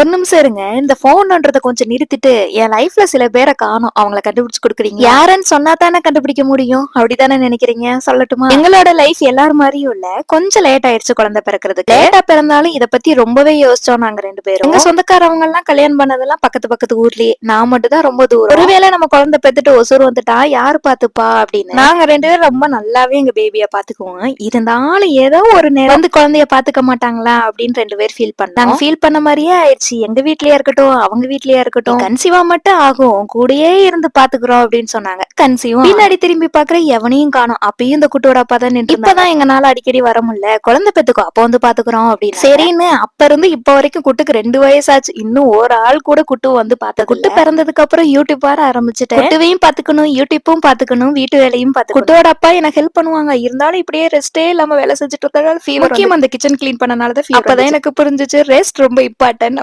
ஒரு நிமிஷம் இருங்க. இந்த போன்ன்றத கொஞ்சம் நிறுத்திட்டு என் லைஃப்ல சில பேரை காணும். அவங்கள கண்டுபிடிச்சு கொடுக்குறீங்க யாருன்னு சொன்னா தானே கண்டுபிடிக்க முடியும். அப்படித்தானே நினைக்கிறீங்க? சொல்லட்டுமா? எங்களோட லைஃப் எல்லாரும் மாதிரியும் இல்ல. கொஞ்சம் லேட் ஆயிடுச்சு குழந்தை பிறக்கிறதுக்கு. லேட்டா பிறந்தாலும் இத பத்தி ரொம்பவே யோசிச்சோம் நாங்க ரெண்டு பேரும். எங்க சொந்தக்காரவங்க எல்லாம் கல்யாணம் பண்ணதெல்லாம் பக்கத்து பக்கத்து ஊர்லயே. நான் மட்டும் தான் ரொம்ப தூரம். ஒருவேளை நம்ம குழந்தை பெத்துட்டு ஒசூர் வந்துட்டா யாரு பாத்துப்பா அப்படின்னு? நாங்க ரெண்டு பேரும் ரொம்ப நல்லாவே எங்க பேபிய பாத்துக்குவோம். இருந்தாலும் ஏதோ ஒரு நேரம் வந்து குழந்தைய பாத்துக்க மாட்டாங்களா அப்படின்னு ரெண்டு பேர் ஃபீல் பண்ணாங்க ஃபீல் பண்ண மாதிரியே ஆயிடுச்சு. எங்க வீட்லயா இருக்கட்டும் அவங்க வீட்லயா இருக்கட்டும். கன்சீவா மட்டும் ஆகும். கூடயே இருந்து பாத்துக்கிறோம் அப்படின்னு சொன்னாங்க. கன்சீவா? பின்னாடி திரும்பி பாக்குற எவனையும் காணும். அப்பயும் இந்த குட்டோட அப்பா தான் நின்று இப்பதான் எங்கனால அடிக்கடி வர முடியல. குழந்தை பெத்துக்கோ அப்ப வந்து பாத்துக்கிறோம் அப்படின்னு. சரின்னு அப்ப இருந்து இப்ப வரைக்கும் குட்டுக்கு ரெண்டு வயசாச்சு. இன்னும் ஒரு ஆள் கூட குட்டு வந்து பார்த்த குட்டு பிறந்ததுக்கு அப்புறம் யூடியூப் வர ஆரம்பிச்சுட்டேன். குட்டுவையும் பாத்துக்கணும் யூடியூப்பும் பாத்துக்கணும் வீட்டு வேலையும் பாத்து குட்டோட அப்பா எனக்கு ஹெல்ப் பண்ணுவாங்க. இருந்தாலும் இப்படியே ரெஸ்டே இல்லாம வேலை செஞ்சுட்டு இருக்கதால ஃபீவர் முக்கியம் அந்த கிச்சன் கிளீன் பண்ணனால தான் அப்பதான் எனக்கு புரிஞ்சுச்சு. ரெஸ்ட் ரொம்ப இம்பார்ட்டன்ட்